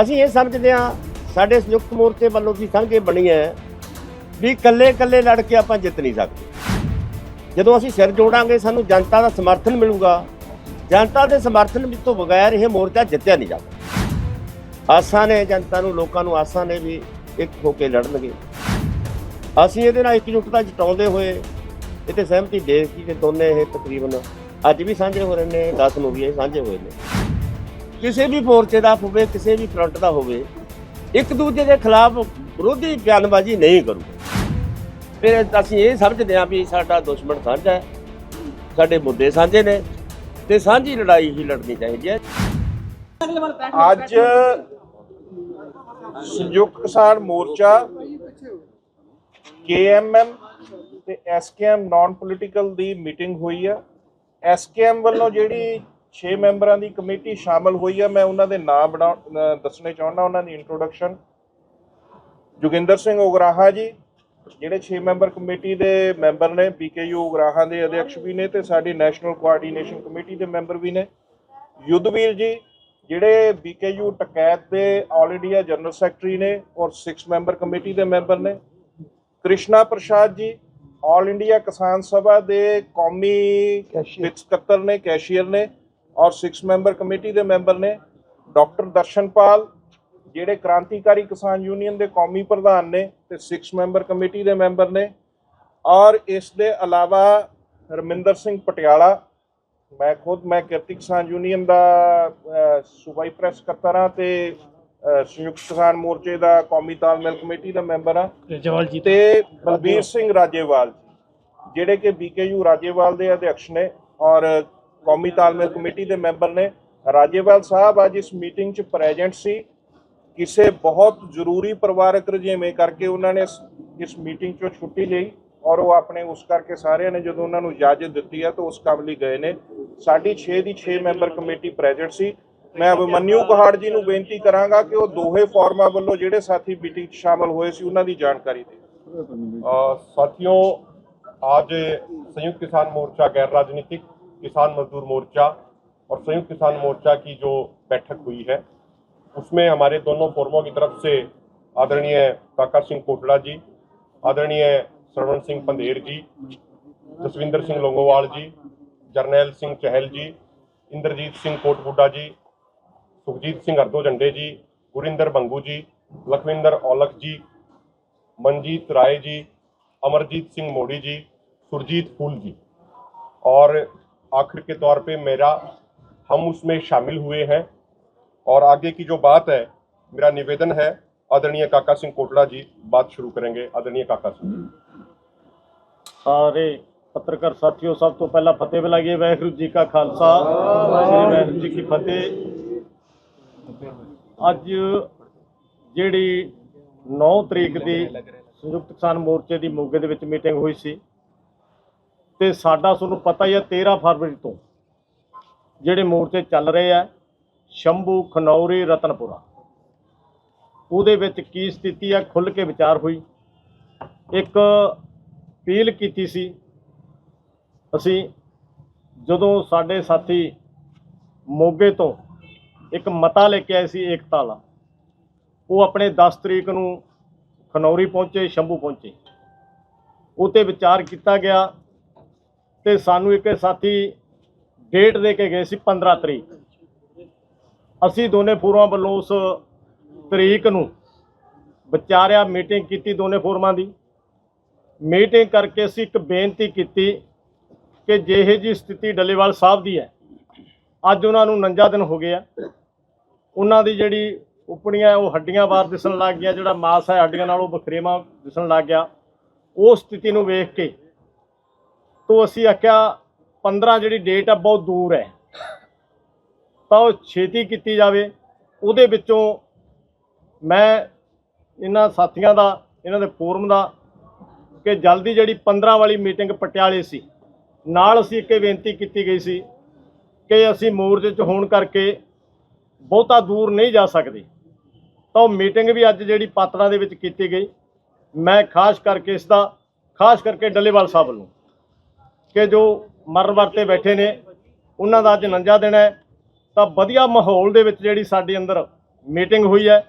ਅਸੀਂ ਇਹ ਸਮਝਦੇ ਹਾਂ, ਸਾਡੇ ਸੰਯੁਕਤ ਮੋਰਚੇ ਵੱਲੋਂ ਵੀ ਸੰਘ ਇਹ ਬਣੀ ਹੈ ਵੀ ਇਕੱਲੇ ਇਕੱਲੇ ਲੜ ਕੇ ਆਪਾਂ ਜਿੱਤ ਨਹੀਂ ਸਕਦੇ। ਜਦੋਂ ਅਸੀਂ ਸਿਰ ਜੋੜਾਂਗੇ, ਸਾਨੂੰ ਜਨਤਾ ਦਾ ਸਮਰਥਨ ਮਿਲੂਗਾ। ਜਨਤਾ ਦੇ ਸਮਰਥਨ ਵਿੱਚ ਤੋਂ ਬਗੈਰ ਇਹ ਮੋਰਚਾ ਜਿੱਤਿਆ ਨਹੀਂ ਜਾਂਦਾ। ਆਸਾਂ ਨੇ ਜਨਤਾ ਨੂੰ, ਲੋਕਾਂ ਨੂੰ ਆਸਾਂ ਨੇ ਵੀ ਇੱਕ ਹੋ ਕੇ ਲੜਨਗੇ। ਅਸੀਂ ਇਹਦੇ ਨਾਲ ਇਕਜੁੱਟਤਾ ਜਟਾਉਂਦੇ ਹੋਏ ਇਹ ਤੇ ਸਹਿਮਤੀ ਦੇਸ਼ ਦਿੱਤੀ ਕਿ ਦੋਨੇ ਇਹ ਤਕਰੀਬਨ ਅੱਜ ਵੀ ਸਾਂਝੇ ਹੋ ਰਹੇ ਨੇ 10 ਨੂੰ ਵੀ ਇਹ ਸਾਂਝੇ ਹੋਏ ਨੇ। ਕਿਸੇ ਵੀ ਮੋਰਚੇ ਦਾ ਹੋਵੇ, ਕਿਸੇ ਵੀ ਫਰੰਟ ਦਾ ਹੋਵੇ, ਇੱਕ ਦੂਜੇ ਦੇ ਖਿਲਾਫ ਵਿਰੋਧੀ ਬਿਆਨਬਾਜ਼ੀ ਨਹੀਂ ਕਰੂ ਫਿਰ ਅਸੀਂ ਇਹ ਸਮਝਦੇ ਹਾਂ ਵੀ ਸਾਡਾ ਦੁਸ਼ਮਣ ਸਾਂਝਾ ਹੈ, ਸਾਡੇ ਮੁੱਦੇ ਸਾਂਝੇ ਨੇ ਤੇ ਸਾਂਝੀ ਲੜਾਈ ਹੀ ਲੜਨੀ ਚਾਹੀਦੀ ਹੈ। ਅੱਜ ਸੰਯੁਕਤ ਕਿਸਾਨ ਮੋਰਚਾ, ਕੇਐਮਐਮ ਤੇ ਐਸਕੇਐਮ ਨਾਨ ਪੋਲੀਟੀਕਲ ਦੀ ਮੀਟਿੰਗ ਹੋਈ ਆ। ਐਸਕੇਐਮ ਵੱਲੋਂ ਜਿਹੜੀ 6 ਮੈਂਬਰਾਂ ਦੀ ਕਮੇਟੀ ਸ਼ਾਮਲ ਹੋਈ ਆ। ਮੈਂ ਉਹਨਾਂ ਦੇ ਨਾਮ ਬਣਾ ਦੱਸਣੇ ਚਾਹੁੰਦਾ ਉਹਨਾਂ ਦੀ ਇੰਟਰੋਡਕਸ਼ਨ ਜੋਗਿੰਦਰ ਸਿੰਘ ਉਗਰਾਹਾ ਜੀ ਜਿਹੜੇ 6 ਮੈਂਬਰ ਕਮੇਟੀ ਦੇ ਮੈਂਬਰ ਨੇ ਬੀਕੇਯੂ ਉਗਰਾਹਾ ਦੇ ਅਧਿਕਸ਼ ਵੀ ਨੇ ਤੇ ਸਾਡੀ ਨੈਸ਼ਨਲ ਕੋਆਰਡੀਨੇਸ਼ਨ ਕਮੇਟੀ ਦੇ ਮੈਂਬਰ ਵੀ ਨੇ। ਯੁੱਧਵੀਰ ਜੀ ਜਿਹੜੇ ਬੀਕੇਯੂ ਟਕੈਤ ਦੇ ਆਲ ਇੰਡੀਆ ਜਨਰਲ ਸੈਕਟਰੀ ਨੇ ਔਰ 6 ਮੈਂਬਰ ਕਮੇਟੀ ਦੇ ਮੈਂਬਰ ਨੇ। ਕ੍ਰਿਸ਼ਨਾ ਪ੍ਰਸਾਦ ਜੀ ਆਲ ਇੰਡੀਆ ਕਿਸਾਨ ਸਭਾ ਦੇ ਕੌਮੀ ਸਕੱਤਰ ਨੇ ਕੈਸ਼ੀਅਰ ਨੇ। ਔਰ 6 ਮੈਂਬਰ ਕਮੇਟੀ ਦੇ ਮੈਂਬਰ ਨੇ ਡਾਕਟਰ ਦਰਸ਼ਨਪਾਲ ਜਿਹੜੇ ਕ੍ਰਾਂਤੀਕਾਰੀ ਕਿਸਾਨ ਯੂਨੀਅਨ ਦੇ ਕੌਮੀ ਪ੍ਰਧਾਨ ਨੇ ਤੇ 6 ਮੈਂਬਰ ਕਮੇਟੀ ਦੇ ਮੈਂਬਰ ਨੇ ਔਰ ਇਸ ਦੇ ਇਲਾਵਾ ਰਮਿੰਦਰ ਸਿੰਘ ਪਟਿਆਲਾ ਮੈਂ ਖੁਦ ਮੈਂ ਕਿਰਤੀ ਕਿਸਾਨ ਯੂਨੀਅਨ ਦਾ ਸੂਬਾਈ ਪ੍ਰੈਸ ਸਕੱਤਰ ਹਾਂ ਤੇ ਸੰਯੁਕਤ ਕਿਸਾਨ ਮੋਰਚੇ ਦਾ ਕੌਮੀ ਤਾਲਮੇਲ ਕਮੇਟੀ ਦਾ ਮੈਂਬਰ ਹਾਂ ਜਵਾਲ ਜੀ ਤੇ ਬਲਬੀਰ ਸਿੰਘ ਰਾਜੇਵਾਲ ਜੀ ਜਿਹੜੇ ਕਿ ਬੀਕੇਯੂ ਰਾਜੇਵਾਲ ਦੇ ਅਧਿਕਸ਼ ਨੇ ਔਰ ਕੌਮੀ ਤਾਲਮੇਲ ਕਮੇਟੀ ਦੇ ਮੈਂਬਰ ਨੇ। ਰਾਜੇਵਾਲ ਸਾਹਿਬ ਅੱਜ ਇਸ ਮੀਟਿੰਗ 'ਚ ਪ੍ਰੈਜ਼ੈਂਟ ਸੀ। ਕਿਸੇ ਬਹੁਤ ਜ਼ਰੂਰੀ ਪਰਿਵਾਰਕ ਰਜੇਵੇਂ ਕਰਕੇ ਉਹਨਾਂ ਨੇ ਇਸ ਮੀਟਿੰਗ 'ਚੋਂ ਛੁੱਟੀ ਲਈ ਔਰ ਉਹ ਆਪਣੇ ਉਸ ਕਰਕੇ ਸਾਰਿਆਂ ਨੇ ਜਦੋਂ ਉਹਨਾਂ ਨੂੰ ਇਜਾਜ਼ਤ ਦਿੱਤੀ ਹੈ ਤਾਂ ਉਸ ਕੰਮ ਲਈ ਗਏ ਨੇ। ਸਾਡੀ 6 ਦੀ 6 ਮੈਂਬਰ ਕਮੇਟੀ ਪ੍ਰੈਜ਼ੈਂਟ ਸੀ। ਮੈਂ ਅਭਿਮਨਿਊ ਕੁਹਾੜ ਜੀ ਨੂੰ ਬੇਨਤੀ ਕਰਾਂਗਾ ਕਿ ਉਹ ਦੋਹੇ ਫਾਰਮਾਂ ਵੱਲੋਂ ਜਿਹੜੇ ਸਾਥੀ ਮੀਟਿੰਗ 'ਚ ਸ਼ਾਮਲ ਹੋਏ ਸੀ ਉਹਨਾਂ ਦੀ ਜਾਣਕਾਰੀ ਦੇ। ਸਾਥੀਓ, ਅੱਜ ਸੰਯੁਕਤ ਕਿਸਾਨ ਮੋਰਚਾ ਗੈਰ ਰਾਜਨੀਤਿਕ किसान मजदूर मोर्चा और संयुक्त किसान मोर्चा की जो बैठक हुई है, उसमें हमारे दोनों फोरमों की तरफ़ से आदरणीय काका सिंह कोटड़ा जी, आदरणीय श्रवण सिंह पंधेर जी, जसविंदर सिंह लोंगोवाल जी, जरनैल सिंह चहल जी, इंद्रजीत सिंह कोटबुड्डा जी, सुखजीत सिंह अर्दो झंडे जी, गुरिंदर बंगू जी, लखविंदर औलख जी, मनजीत राय जी, अमरजीत सिंह मोड़ी जी, सुरजीत फूल जी। और आखिर के तौर पे मेरा हम उसमें शामिल हुए हैं और आगे की जो बात है मेरा निवेदन है आदरणीय काका सिंह कोटला जी बात शुरू करेंगे आदरणीय काका सिंह ਸਾਰੇ ਪੱਤਰਕਾਰ ਸਾਥੀਓ ਸਭ ਤੋਂ ਪਹਿਲਾਂ ਫਤਿਹ ਬੁਲਾਈਏ ਵਾਹਿਗੁਰੂ ਜੀ ਕਾ ਖਾਲਸਾ ਸ੍ਰੀ ਵਾਹਿਗੁਰੂ ਜੀ ਕੀ ਫਤਿਹ ਅੱਜ ਜਿਹੜੀ 9 ਤਰੀਕ ਦੀ ਸੰਯੁਕਤ ਕਿਸਾਨ ਮੋਰਚੇ ਦੀ ਮੋਗੇ ਦੇ ਵਿੱਚ ਮੀਟਿੰਗ ਹੋਈ ਸੀ ਤੇ ਸਾਡਾ ਤੁਹਾਨੂੰ ਪਤਾ ਹੀ ਹੈ 13 ਫਰਵਰੀ ਤੋਂ ਜਿਹੜੇ ਮੋਰਚੇ ਚੱਲ ਰਹੇ ਆ, ਸ਼ੰਭੂ, ਖਨੌਰੀ, ਰਤਨਪੁਰਾ। ਉਹਦੇ ਵਿੱਚ ਕੀ ਸਥਿਤੀ ਆ ਖੁੱਲ ਕੇ ਵਿਚਾਰ ਹੋਈ। ਇੱਕ ਅਪੀਲ ਕੀਤੀ ਸੀ, ਅਸੀਂ ਜਦੋਂ ਸਾਡੇ ਸਾਥੀ ਮੋਗੇ ਤੋਂ ਇੱਕ ਮਤਾ ਲੈ ਕੇ ਆਏ ਸੀ ਏਕਤਾ ਵਾਲਾ, ਉਹ ਆਪਣੇ 10 ਤਰੀਕ ਨੂੰ ਖਨੌਰੀ ਪਹੁੰਚੇ, ਸ਼ੰਭੂ ਪਹੁੰਚੇ। ਉਤੇ ਵਿਚਾਰ ਕੀਤਾ ਗਿਆ ਤੇ ਸਾਨੂੰ ਇੱਕ ਸਾਥੀ ਡੇਟ ਦੇ ਕੇ ਗਏ ਸੀ 15 ਤਰੀਕ। ਅਸੀਂ ਦੋਨੇ ਫੋਰਮਾਂ ਵੱਲੋਂ ਉਸ ਤਰੀਕ ਨੂੰ ਵਿਚਾਰਿਆ ਮੀਟਿੰਗ ਕੀਤੀ ਦੋਨੇ ਫੋਰਮਾਂ ਦੀ। ਮੀਟਿੰਗ ਕਰਕੇ ਅਸੀਂ ਇੱਕ ਬੇਨਤੀ ਕੀਤੀ ਕਿ ਜਿਹੇ ਜੀ ਸਥਿਤੀ ਡੱਲੇਵਾਲ ਸਾਹਿਬ ਦੀ ਹੈ, ਅੱਜ ਉਹਨਾਂ ਨੂੰ 49 ਦਿਨ ਹੋ ਗਏ ਆ ਉਹਨਾਂ ਦੀ ਜਿਹੜੀ ਉਪਣੀਆਂ ਉਹ ਹੱਡੀਆਂ ਬਾਹਰ ਦਿਸਣ ਲੱਗ ਗਿਆ ਜਿਹੜਾ ਮਾਸ ਹੈ ਹੱਡੀਆਂ ਨਾਲੋਂ ਬਖਰੇਵਾ ਦਿਸਣ ਲੱਗ ਗਿਆ। ਉਹ ਸਥਿਤੀ ਨੂੰ ਵੇਖ ਕੇ ਤੋਂ ਅਸੀਂ ਆਖਿਆ 15 ਜਿਹੜੀ ਡੇਟ ਆ ਬਹੁਤ ਦੂਰ ਹੈ। ਤਾਂ ਉਹ ਛੇਤੀ ਕੀਤੀ ਜਾਵੇ। ਉਹਦੇ ਵਿੱਚੋਂ ਮੈਂ ਇਹਨਾਂ ਸਾਥੀਆਂ ਦਾ, ਇਹਨਾਂ ਦੇ ਫੋਰਮ ਦਾ ਕਿ ਜਲਦੀ ਜਿਹੜੀ 15 ਵਾਲੀ ਮੀਟਿੰਗ ਪਟਿਆਲੇ ਸੀ, ਨਾਲ ਅਸੀਂ ਇੱਕ ਬੇਨਤੀ ਕੀਤੀ ਗਈ ਸੀ ਕਿ ਅਸੀਂ ਮੋਰਚੇ 'ਚ ਹੋਣ ਕਰਕੇ ਬਹੁਤਾ ਦੂਰ ਨਹੀਂ ਜਾ ਸਕਦੇ। ਤਾਂ ਉਹ ਮੀਟਿੰਗ ਵੀ ਅੱਜ ਜਿਹੜੀ ਪਾਤੜਾ ਦੇ ਵਿੱਚ ਕੀਤੀ ਗਈ। ਮੈਂ ਖਾਸ ਕਰਕੇ ਇਸ ਦਾ, ਖਾਸ ਕਰਕੇ ਡੱਲੇਵਾਲ ਸਾਹਿਬ ਵੱਲੋਂ। ਕਿ ਜੋ ਮਰਨ ਵਰਤੇ ਬੈਠੇ ਨੇ ਉਹਨਾਂ ਦਾ ਅੱਜ ਨੰਜਾ ਦਿਨ ਹੈ ਤਾਂ ਵਧੀਆ ਮਾਹੌਲ ਦੇ ਵਿੱਚ ਜਿਹੜੀ ਸਾਡੇ ਅੰਦਰ ਮੀਟਿੰਗ ਹੋਈ ਹੈ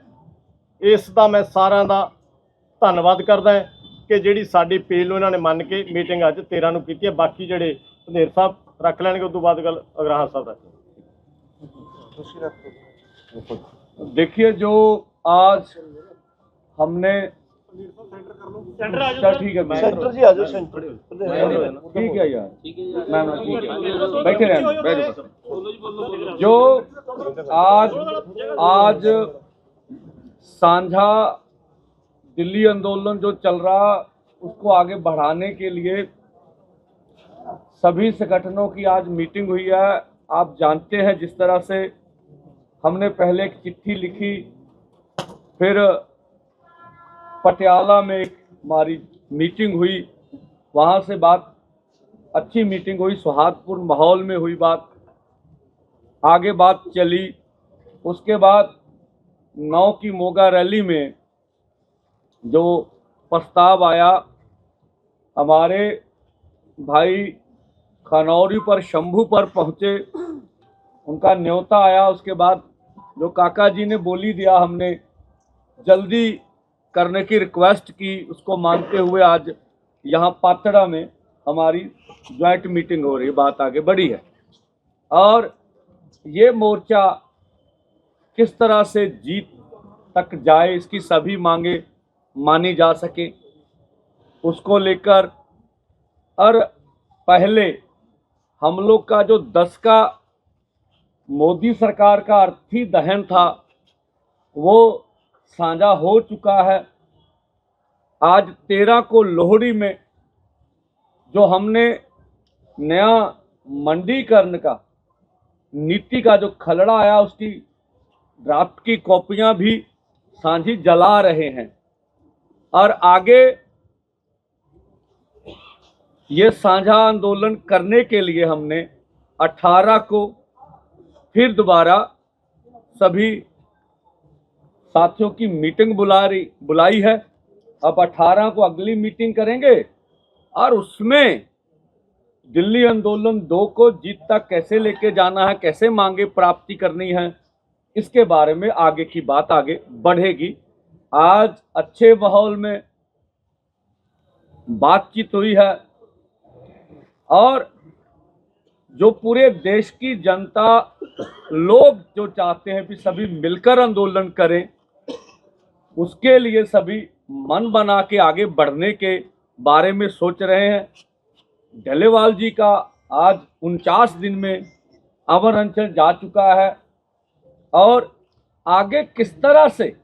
ਇਸ ਦਾ ਮੈਂ ਸਾਰਿਆਂ ਦਾ ਧੰਨਵਾਦ ਕਰਦਾ ਹਾਂ ਕਿ ਜਿਹੜੀ ਸਾਡੀ ਪੀਲ ਨੂੰ ਇਹਨਾਂ ਨੇ ਮੰਨ ਕੇ ਮੀਟਿੰਗ ਅੱਜ 13 ਨੂੰ ਕੀਤੀ ਹੈ ਬਾਕੀ ਜਿਹੜੇ ਧਨੇਰ ਸਾਹਿਬ ਰੱਖ ਲੈਣਗੇ ਉਸ ਤੋਂ ਬਾਅਦ ਗੱਲ ਅਗਰਾਹਾਂ ਸਾਹਿਬ ਰੱਖ ਤੁਸੀਂ ਰੱਖੋ देखिए जो आज हमने ठीक है सेंटर आ जाओ सेंटर। ठीक है यार। मैम ठीक है। बैठे जो आज आज सांझा दिल्ली आंदोलन जो चल रहा उसको आगे बढ़ाने के लिए सभी संगठनों की आज मीटिंग हुई है। आप जानते हैं जिस तरह से हमने पहले एक चिट्ठी लिखी फिर पटियाला में एक हमारी मीटिंग हुई। वहाँ से बात, अच्छी मीटिंग हुई सौहार्दपूर्ण माहौल में हुई बात। आगे बात चली। उसके बाद नौ की मोगा रैली में जो प्रस्ताव आया, हमारे भाई खनौरी पर, शंभू पर पहुँचे। उनका न्योता आया। उसके बाद जो काका जी ने बोली दिया हमने, जल्दी करने की रिक्वेस्ट की, उसको मानते हुए आज यहाँ पातड़ा में हमारी ज्वाइंट मीटिंग हो रही है, बात आगे बढ़ी है। और ये मोर्चा किस तरह से जीत तक जाए, इसकी सभी मांगे मानी जा सके, उसको लेकर और पहले हम लोग का जो दस का मोदी सरकार का अर्थी दहन था, वो साझा हो चुका है। आज तेरह को लोहड़ी में जो हमने नया मंडीकरण का, नीति का जो खलड़ा आया, उसकी ड्राफ्ट की कॉपियाँ भी साझी जला रहे हैं। और आगे ये साझा आंदोलन करने के लिए हमने 18 को फिर दोबारा सभी साथियों की मीटिंग बुला रही बुलाई है। अब 18 को अगली मीटिंग करेंगे और उसमें दिल्ली आंदोलन दो को जीत तक कैसे लेके जाना है, कैसे मांगे प्राप्ति करनी है, इसके बारे में आगे की बात आगे बढ़ेगी। आज अच्छे माहौल में बातचीत हुई है और जो पूरे देश की जनता, लोग जो चाहते हैं कि सभी मिलकर आंदोलन करें उसके लिए सभी मन बना के आगे बढ़ने के बारे में सोच रहे हैं। डलेवाल जी का आज उनचास दिन में अमर अंचल जा चुका है और आगे किस तरह से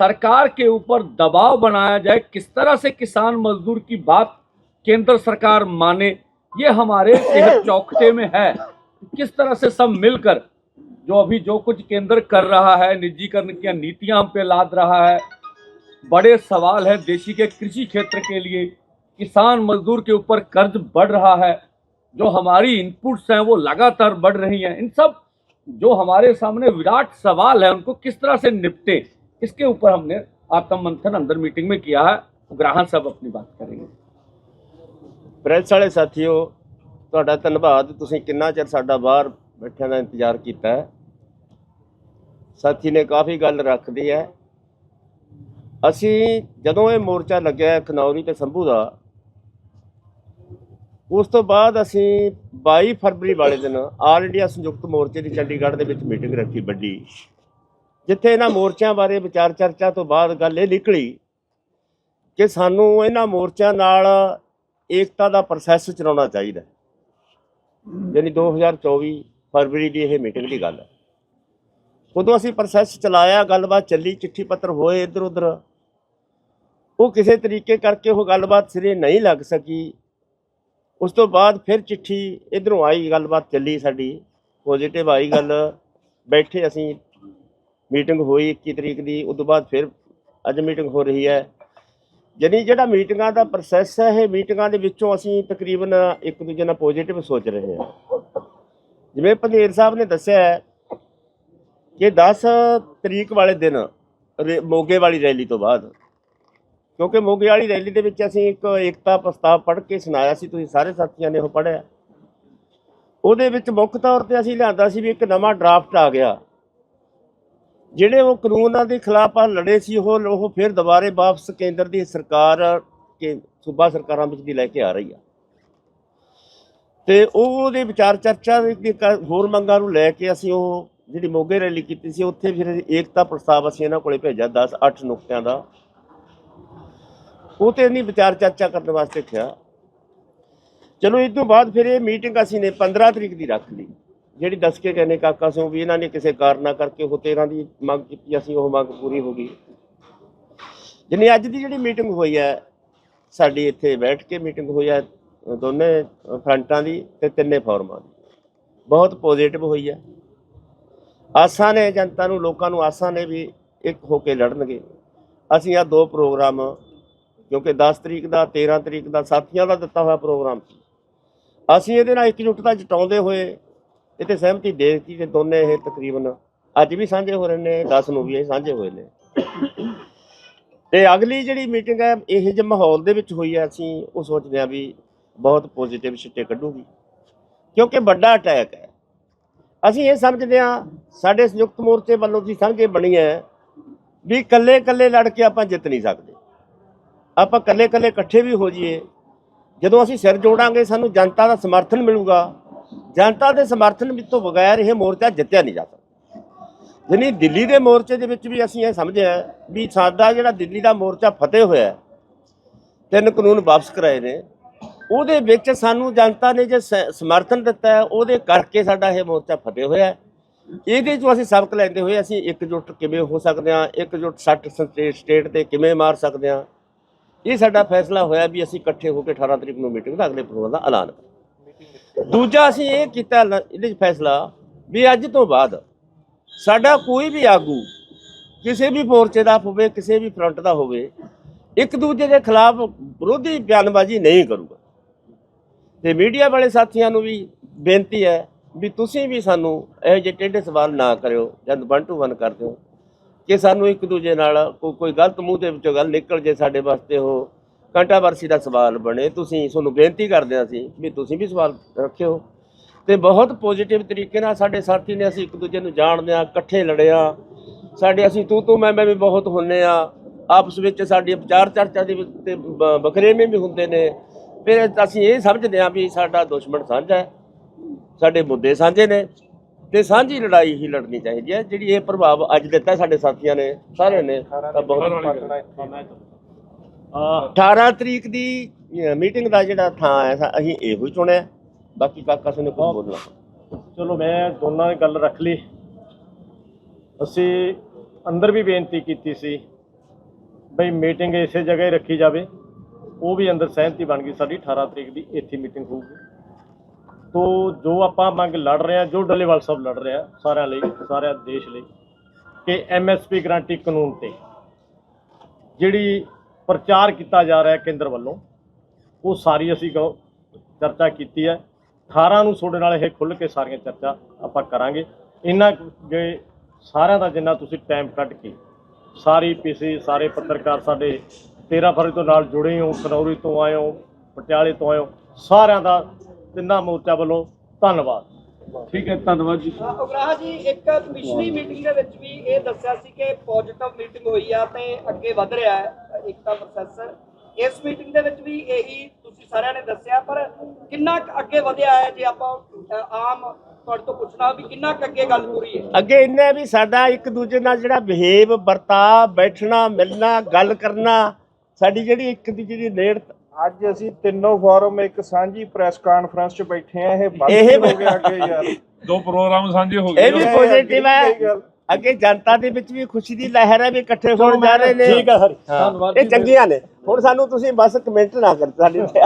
सरकार के ऊपर दबाव बनाया जाए, किस तरह से किसान मजदूर की बात केंद्र सरकार माने, ये हमारे सेहत चौकटे में है। किस तरह से सब मिलकर जो अभी जो कुछ केंद्र कर रहा है निजीकरण की नीतियां हम पे लाद रहा है बड़े सवाल है देशी के कृषि क्षेत्र के लिए किसान मजदूर के ऊपर कर्ज बढ़ रहा है जो हमारी इनपुट्स हैं वो लगातार बढ़ रही हैं इन सब जो हमारे सामने विराट सवाल है उनको किस तरह से निपटे इसके ऊपर हमने आत्म मंथन अंदर मीटिंग में किया है ग्राहक सब अपनी बात करेंगे ਪ੍ਰੈਸ ਵਾਲੇ ਸਾਥੀਓ ਤੁਹਾਡਾ ਧੰਨਵਾਦ ਤੁਸੀਂ ਕਿੰਨਾ ਚਿਰ ਸਾਡਾ ਬਾਹਰ ਬੈਠਿਆਂ ਦਾ ਇੰਤਜ਼ਾਰ ਕੀਤਾ ਹੈ ਸਾਥੀ ਨੇ ਕਾਫੀ ਗੱਲ ਰੱਖਦੀ ਹੈ। ਅਸੀਂ ਜਦੋਂ ਇਹ ਮੋਰਚਾ ਲੱਗਿਆ ਖਨੌਰੀ ਤੇ ਸੰਭੂ ਦਾ, ਉਸ ਤੋਂ ਬਾਅਦ ਅਸੀਂ 22 ਫਰਵਰੀ ਵਾਲੇ ਦਿਨ ਆਲ ਇੰਡੀਆ ਸੰਯੁਕਤ ਮੋਰਚੇ ਦੀ ਚੰਡੀਗੜ੍ਹ ਦੇ ਵਿੱਚ ਮੀਟਿੰਗ ਰੱਖੀ ਵੱਡੀ। ਜਿੱਥੇ ਇਹਨਾਂ ਮੋਰਚਿਆਂ ਬਾਰੇ ਵਿਚਾਰ ਚਰਚਾ ਤੋਂ ਬਾਅਦ ਗੱਲ ਇਹ ਨਿਕਲੀ ਕਿ ਸਾਨੂੰ ਇਹਨਾਂ ਮੋਰਚਿਆਂ ਨਾਲ ਏਕਤਾ ਦਾ ਪ੍ਰੋਸੈਸ ਚਲਾਉਣਾ ਚਾਹੀਦਾ ਹੈ। ਯਾਨੀ 2024 ਫਰਵਰੀ ਦੀ ਇਹ ਮੀਟਿੰਗ ਦੀ ਗੱਲ ਹੈ। ਉਦੋਂ ਅਸੀਂ ਪ੍ਰੋਸੈਸ ਚਲਾਇਆ, ਗੱਲਬਾਤ ਚੱਲੀ, ਚਿੱਠੀ ਪੱਤਰ ਹੋਏ ਇੱਧਰ ਉੱਧਰ ਉਹ ਕਿਸੇ ਤਰੀਕੇ ਕਰਕੇ ਉਹ ਗੱਲਬਾਤ ਸਿਰੇ ਨਹੀਂ ਲੱਗ ਸਕੀ। ਉਸ ਤੋਂ ਬਾਅਦ ਫਿਰ ਚਿੱਠੀ ਇਧਰੋਂ ਆਈ, ਗੱਲਬਾਤ ਚੱਲੀ ਸਾਡੀ ਪੋਜ਼ਿਟਿਵ ਆਈ ਗੱਲ। ਬੈਠੇ ਅਸੀਂ ਮੀਟਿੰਗ ਹੋਈ 21 ਤਰੀਕ ਦੀ, ਉਸ ਤੋਂ ਬਾਅਦ ਫਿਰ ਅੱਜ ਮੀਟਿੰਗ ਹੋ ਰਹੀ ਹੈ। ਜਾਣੀ ਜਿਹੜਾ ਮੀਟਿੰਗਾਂ ਦਾ ਪ੍ਰੋਸੈਸ ਹੈ, ਇਹ ਮੀਟਿੰਗਾਂ ਦੇ ਵਿੱਚੋਂ ਅਸੀਂ ਤਕਰੀਬਨ ਇੱਕ ਦੂਜੇ ਨਾਲ ਪੋਜ਼ਿਟਿਵ ਸੋਚ ਰਹੇ ਹਾਂ। ਜਿਵੇਂ ਪੰਧੇਰ ਸਾਹਿਬ ਨੇ ਦੱਸਿਆ ਕਿ 10 ਤਰੀਕ ਵਾਲੇ ਦਿਨ ਰੇ- ਮੋਗੇ ਵਾਲੀ ਰੈਲੀ ਤੋਂ ਬਾਅਦ, ਕਿਉਂਕਿ ਮੋਗੇ ਵਾਲੀ ਰੈਲੀ ਦੇ ਵਿੱਚ ਅਸੀਂ ਇੱਕ ਏਕਤਾ ਪ੍ਰਸਤਾਵ ਪੜ੍ਹ ਕੇ ਸੁਣਾਇਆ ਸੀ, ਤੁਸੀਂ ਸਾਰੇ ਸਾਥੀਆਂ ਨੇ ਉਹ ਪੜ੍ਹਿਆ। ਉਹਦੇ ਵਿੱਚ ਮੁੱਖ ਤੌਰ ਤੇ ਅਸੀਂ ਲਿਆਂਦਾ ਸੀ ਵੀ ਇੱਕ ਨਵਾਂ ਡਰਾਫਟ ਆ ਗਿਆ। ਜਿਹੜੇ ਉਹ ਕਾਨੂੰਨਾਂ ਦੇ ਖਿਲਾਫ ਆ, ਲੜੇ ਸੀ ਉਹ ਉਹ ਫਿਰ ਦੁਬਾਰੇ ਵਾਪਸ ਕੇਂਦਰ ਦੀ ਸਰਕਾਰ, ਕੇ ਸੂਬਾ ਸਰਕਾਰਾਂ ਵਿੱਚ ਦੀ ਲੈ ਕੇ ਆ ਰਹੀ ਆ। ਤੇ ਉਹਦੇ ਵਿਚਾਰ ਚਰਚਾ ਦੀ ਹੋਰ ਮੰਗਾਂ ਨੂੰ ਲੈ ਕੇ ਅਸੀਂ ਉਹ ਜਿਹੜੀ ਮੋਗੇ ਰੈਲੀ ਕੀਤੀ ਸੀ, ਉੱਥੇ ਫਿਰ ਏਕਤਾ ਪ੍ਰਸਤਾਵ ਅਸੀਂ ਇਹਨਾਂ ਕੋਲੇ ਭੇਜਿਆ 10 8 ਨੁਕਤਿਆਂ ਦਾ। ਉਹ ਤੇ ਨਹੀਂ ਵਿਚਾਰ ਚਰਚਾ ਕਰਨ ਵਾਸਤੇ ਕਿਹਾ। ਚਲੋ, ਇਸ ਤੋਂ ਬਾਅਦ ਫਿਰ ਇਹ ਮੀਟਿੰਗ ਅਸੀਂ ਨੇ 15 ਤਰੀਕ ਦੀ ਰੱਖ ਲਈ। ਜਿਹੜੀ ਦੱਸ ਕੇ ਕਹਿੰਦੇ ਕਾਕਾ ਸਿੰਘ ਵੀ ਇਹਨਾਂ ਨੇ ਕਿਸੇ ਕਾਰਨਾ ਕਰਕੇ ਉਹ 13 ਦੀ ਮੰਗ ਕੀਤੀ, ਅਸੀਂ ਉਹ ਮੰਗ ਪੂਰੀ ਹੋ ਗਈ। ਜਿੰਨੀ ਅੱਜ ਦੀ ਜਿਹੜੀ ਮੀਟਿੰਗ ਹੋਈ ਹੈ, ਸਾਡੀ ਇੱਥੇ ਬੈਠ ਕੇ ਮੀਟਿੰਗ ਹੋਈ ਹੈ, ਦੋਨੇ ਫਰੰਟਾਂ ਦੀ ਤੇ ਤਿੰਨੇ ਫੋਰਮਾਂ ਦੀ। ਬਹੁਤ ਪੋਜ਼ਿਟਿਵ ਹੋਈ ਹੈ। ਆਸਾਂ ਨੇ, ਜਨਤਾ ਨੂੰ, ਲੋਕਾਂ ਨੂੰ ਆਸਾਂ ਨੇ ਵੀ ਇੱਕ ਹੋ ਕੇ ਲੜਨਗੇ। ਅਸੀਂ ਆ ਦੋ ਪ੍ਰੋਗਰਾਮ, ਕਿਉਂਕਿ 10 ਤਰੀਕ ਦਾ 13 ਤਰੀਕ ਦਾ ਸਾਥੀਆਂ ਦਾ ਦਿੱਤਾ ਹੋਇਆ ਪ੍ਰੋਗਰਾਮ ਸੀ। ਅਸੀਂ ਇਹਦੇ ਨਾਲ ਇਕਜੁੱਟਤਾ ਜਟਾਉਂਦੇ ਹੋਏ ਇਹ ਤੇ ਸਹਿਮਤੀ ਦੇ ਤੇ ਦੋਨੇ ਇਹ ਤਕਰੀਬਨ ਅੱਜ ਵੀ ਸਾਂਝੇ ਹੋ ਰਹੇ ਨੇ 10 ਨੂੰ ਵੀ ਇਹ ਸਾਂਝੇ ਹੋਏ ਨੇ। ਤੇ ਅਗਲੀ ਜਿਹੜੀ ਮੀਟਿੰਗ ਹੈ, ਇਹ ਜਿਹੇ ਮਾਹੌਲ ਦੇ ਵਿੱਚ ਹੋਈ ਹੈ, ਅਸੀਂ ਉਹ ਸੋਚਦੇ ਹਾਂ ਵੀ ਬਹੁਤ ਪੋਜ਼ਿਟਿਵ ਛਿੱਟੇ ਕੱਢੂਗੀ। ਕਿਉਂਕਿ ਵੱਡਾ ਅਟੈਕ ਹੈ। ਅਸੀਂ ਇਹ ਸਮਝਦੇ ਹਾਂ, ਸਾਡੇ ਸੰਯੁਕਤ ਮੋਰਚੇ ਵੱਲੋਂ ਦੀ ਸਮਝ ਇਹ ਬਣੀ ਹੈ ਵੀ ਇਕੱਲੇ ਇਕੱਲੇ ਲੜ ਕੇ ਆਪਾਂ ਜਿੱਤ ਨਹੀਂ ਸਕਦੇ। ਆਪਾਂ ਇਕੱਲੇ ਇਕੱਲੇ ਇਕੱਠੇ ਵੀ ਹੋ ਜਾਈਏ। ਜਦੋਂ ਅਸੀਂ ਸਿਰ ਜੋੜਾਂਗੇ, ਸਾਨੂੰ ਜਨਤਾ ਦਾ ਸਮਰਥਨ ਮਿਲੂਗਾ। ਜਨਤਾ ਦੇ ਸਮਰਥਨ ਤੋਂ ਬਗੈਰ ਇਹ ਮੋਰਚਾ ਜਿੱਤਿਆ ਨਹੀਂ ਜਾ ਸਕਦਾ। ਯਾਨੀ ਦਿੱਲੀ ਦੇ ਮੋਰਚੇ ਦੇ ਵਿੱਚ ਵੀ ਅਸੀਂ ਇਹ ਸਮਝਿਆ ਵੀ ਸਾਡਾ ਜਿਹੜਾ ਦਿੱਲੀ ਦਾ ਮੋਰਚਾ ਫਤਿਹ ਹੋਇਆ ਤਿੰਨ ਕਾਨੂੰਨ ਵਾਪਸ ਕਰਾਏ ਨੇ। ਉਹਦੇ ਵਿੱਚ ਸਾਨੂੰ ਜਨਤਾ ਨੇ ਜੇ ਸ- ਸਮਰਥਨ ਦਿੱਤਾ ਹੈ, ਉਹਦੇ ਕਰਕੇ ਸਾਡਾ ਇਹ ਮੋਰਚਾ ਫਤਿਹ ਹੋਇਆ ਇਹਦੇ ਚੋਂ ਅਸੀਂ ਸਬਕ ਲੈਂਦੇ ਹੋਏ ਅਸੀਂ ਇਕਜੁੱਟ ਕਿਵੇਂ ਹੋ ਸਕਦੇ ਹਾਂ, ਇਕਜੁੱਟ ਸੱਟ ਸਟੇਟ ਸਟੇਟ ਤੇ ਕਿਵੇਂ ਮਾਰ ਸਕਦੇ ਹਾਂ। ਇਹ ਸਾਡਾ ਫੈਸਲਾ ਹੋਇਆ ਵੀ ਅਸੀਂ ਇਕੱਠੇ ਹੋ ਕੇ 18 ਤਰੀਕ ਨੂੰ ਮੀਟਿੰਗ ਦਾ ਅਗਲੇ ਪ੍ਰੋਗਰਾਮ ਦਾ ਐਲਾਨ ਕਰਾਂਗੇ। ਦੂਜਾ ਅਸੀਂ ਇਹ ਕੀਤਾ ਇਹਦੇ 'ਚ ਫੈਸਲਾ ਵੀ ਅੱਜ ਤੋਂ ਬਾਅਦ ਸਾਡਾ ਕੋਈ ਵੀ ਆਗੂ ਕਿਸੇ ਵੀ ਮੋਰਚੇ ਦਾ ਹੋਵੇ, ਕਿਸੇ ਵੀ ਫਰੰਟ ਦਾ ਹੋਵੇ, ਇੱਕ ਦੂਜੇ ਦੇ ਖਿਲਾਫ ਵਿਰੋਧੀ ਬਿਆਨਬਾਜ਼ੀ ਨਹੀਂ ਕਰੂਗਾ। ਤੇ ਮੀਡੀਆ ਵਾਲੇ ਸਾਥੀਆਂ ਨੂੰ ਵੀ ਬੇਨਤੀ ਹੈ ਵੀ ਤੁਸੀਂ ਵੀ ਸਾਨੂੰ ਇਹੋ ਜਿਹੇ ਟੇਢੇ ਸਵਾਲ ਨਾ ਕਰਿਓ, ਜਦ ਵਨ ਟੂ ਵਨ ਕਰਦੇ ਹੋ। ਕਿ ਸਾਨੂੰ ਇੱਕ ਦੂਜੇ ਨਾਲ ਕੋਈ ਕੋਈ ਗਲਤ ਮੂੰਹ ਦੇ ਵਿੱਚੋਂ ਗੱਲ ਨਿਕਲ ਜੇ ਸਾਡੇ ਵਾਸਤੇ ਉਹ ਕੰਟਾਵਰਸੀ ਦਾ ਸਵਾਲ ਬਣੇ, ਤੁਸੀਂ ਤੁਹਾਨੂੰ ਬੇਨਤੀ ਕਰਦੇ ਹਾਂ ਅਸੀਂ ਵੀ ਤੁਸੀਂ ਵੀ ਸਵਾਲ ਰੱਖਿਓ। ਤੇ ਬਹੁਤ ਪੋਜ਼ਿਟਿਵ ਤਰੀਕੇ ਨਾਲ ਸਾਡੇ ਸਾਥੀ ਨੇ ਅਸੀਂ ਇੱਕ ਦੂਜੇ ਨੂੰ ਜਾਣਦੇ ਆ ਇਕੱਠੇ ਲੜਿਆ ਸਾਡੇ ਅਸੀਂ ਤੂੰ ਤੂੰ ਮੈਂ ਮੈਂ ਵੀ ਬਹੁਤ ਹੁੰਨੇ ਆ ਆਪਸ ਵਿੱਚ ਸਾਡੀ ਵਿਚਾਰ ਚਰਚਾ ਦੇ ਤੇ ਬਖਰੇਵੇਂ ਵੀ ਹੁੰਦੇ ਨੇ। ਫਿਰ ਅਸੀਂ ਇਹ ਸਮਝਦੇ ਆ ਵੀ ਸਾਡਾ ਦੁਸ਼ਮਣ ਸਾਂਝਾ ਹੈ ਸਾਡੇ ਮੁੱਦੇ ਸਾਂਝੇ ਨੇ ਤੇ ਸਾਂਝੀ ਲੜਾਈ ਹੀ ਲੜਨੀ ਚਾਹੀਦੀ ਹੈ ਜਿਹੜੀ ਇਹ ਪ੍ਰਭਾਵ ਅੱਜ ਦਿੱਤਾ ਸਾਡੇ ਸਾਥੀਆਂ ਨੇ ਸਾਰਿਆਂ ਨੇ ਤਾਂ ਬਹੁਤ ਅਹ 18 ਤਰੀਕ ਦੀ ਮੀਟਿੰਗ ਦਾ ਜਿਹੜਾ ਥਾਂ ਹੈ ਅਸੀਂ ਇਹੋ ਹੀ ਚੁਣਿਆ ਬਾਕੀ ਕਾਕਾ ਸਿੰਘ ਨੇ ਕੁਝ ਬੋਲਣਾ। ਚਲੋ ਮੈਂ ਦੋਨਾਂ ਨੇ ਗੱਲ ਰੱਖ ਲਈ। ਅਸੀਂ ਅੰਦਰ ਵੀ ਬੇਨਤੀ ਕੀਤੀ ਸੀ ਬਈ ਮੀਟਿੰਗ ਇਸੇ ਜਗ੍ਹਾ ਹੀ ਰੱਖੀ ਜਾਵੇ। ਉਹ ਵੀ ਅੰਦਰ ਸਹਿਮਤੀ ਬਣ ਗਈ ਸਾਡੀ 18 ਤਰੀਕ ਦੀ ਇੱਥੇ ਮੀਟਿੰਗ ਹੋਊਗੀ। ਤੋ ਜੋ ਆਪਾਂ ਮੰਗ ਲੜ ਰਹੇ ਹਾਂ, ਜੋ ਡੱਲੇਵਾਲ ਸਾਹਿਬ ਲੜ ਰਹੇ ਆ ਸਾਰਿਆਂ ਲਈ, ਸਾਰਿਆਂ ਦੇਸ਼ ਲਈ, ਕਿ ਐਮਐਸਪੀ ਗਰੰਟੀ ਕਾਨੂੰਨ ਤੇ ਜਿਹੜੀ ਪ੍ਰਚਾਰ ਕੀਤਾ ਜਾ ਰਿਹਾ ਕੇਂਦਰ ਵੱਲੋਂ, ਉਹ ਸਾਰੀ ਅਸੀਂ ਚਰਚਾ ਕੀਤੀ ਹੈ। 18 ਨੂੰ ਤੁਹਾਡੇ ਨਾਲ ਇਹ ਖੁੱਲ੍ਹ ਕੇ ਸਾਰੀਆਂ ਚਰਚਾ ਆਪਾਂ ਕਰਾਂਗੇ। ਇਹਨਾਂ ਦੇ ਸਾਰਿਆਂ ਦਾ ਜਿੰਨਾ ਤੁਸੀਂ ਟਾਈਮ ਕੱਢ ਕੇ, ਸਾਰੀ ਪੀਸੀ ਸਾਰੇ ਪੱਤਰਕਾਰ ਸਾਡੇ 13 ਫਰਵਰੀ ਤੋਂ ਨਾਲ ਜੁੜੇ ਹੋ ਕਨੌਰੀ ਤੋਂ ਆਏ ਹੋ ਪਟਿਆਲੇ ਤੋਂ ਆਏ ਹੋ ਸਾਰਿਆਂ ਦਾ ਤਿੰਨਾਂ ਮੋਰਚਾ ਵੱਲੋਂ ਧੰਨਵਾਦ। ਠੀਕ ਹੈ ਧੰਨਵਾਦ ਜੀ। ਉਗਰਾਹ ਜੀ ਇੱਕ ਪਿਛਲੀ ਮੀਟਿੰਗ ਦੇ ਵਿੱਚ ਵੀ ਇਹ ਦੱਸਿਆ ਸੀ ਕਿ ਪੋਜ਼ਿਟਿਵ ਮੀਟਿੰਗ ਹੋਈ ਆ ਤੇ ਅੱਗੇ ਵਧ ਰਿਹਾ ਹੈ ਇਕਤਾ ਪ੍ਰੋਸੈਸਰ ਇਸ ਮੀਟਿੰਗ ਦੇ ਵਿੱਚ ਵੀ ਇਹੀ ਤੁਸੀਂ ਸਾਰਿਆਂ ਨੇ ਦੱਸਿਆ ਪਰ ਕਿੰਨਾ ਕੁ ਅੱਗੇ ਵਧਿਆ ਹੈ ਜੇ ਆਪਾਂ ਆਮ ਤੁਹਾਡੇ ਤੋਂ ਪੁੱਛਣਾ ਵੀ ਕਿੰਨਾ ਅੱਗੇ ਗੱਲ ਪੂਰੀ ਹੈ? ਅੱਗੇ ਇੰਨੇ ਵੀ ਸਾਡਾ ਇੱਕ ਦੂਜੇ ਨਾਲ ਜਿਹੜਾ ਬਿਹੇਵ ਵਰਤਾ ਬੈਠਣਾ ਮਿਲਣਾ ਗੱਲ ਕਰਨਾ ਸਾਡੀ ਜਿਹੜੀ ਇੱਕ ਦੀ ਨੇੜ ਅੱਜ ਅਸੀਂ ਤਿੰਨੋਂ ਫੋਰਮ ਇੱਕ ਸਾਂਝੀ ਪ੍ਰੈਸ ਕਾਨਫਰੰਸ 'ਚ ਬੈਠੇ ਆ ਇਹ ਬੰਦ ਹੋ ਗਿਆ ਅੱਗੇ ਯਾਰ। ਦੋ ਪ੍ਰੋਗਰਾਮ ਸਾਂਝੇ ਹੋ ਇਹ ਗਏ ਵੀ ਇਹ ਪੋਜ਼ਿਟਿਵ ਹੈ। ਅੱਗੇ ਜਨਤਾ ਦੇ ਵਿੱਚ ਵੀ ਖੁਸ਼ੀ ਦੀ ਲਹਿਰ ਹੈ ਵੀ ਇਕੱਠੇ ਹੋਣ ਜਾ ਰਹੇ ਨੇ। ਠੀਕ ਹੈ ਸਰ। ਹਾਂ, ਇਹ ਚੰਗੀਆਂ ਨੇ। ਹੁਣ ਸਾਨੂੰ ਤੁਸੀਂ ਬਸ ਕਮੈਂਟ ਨਾ ਕਰ ਸਾਡੇ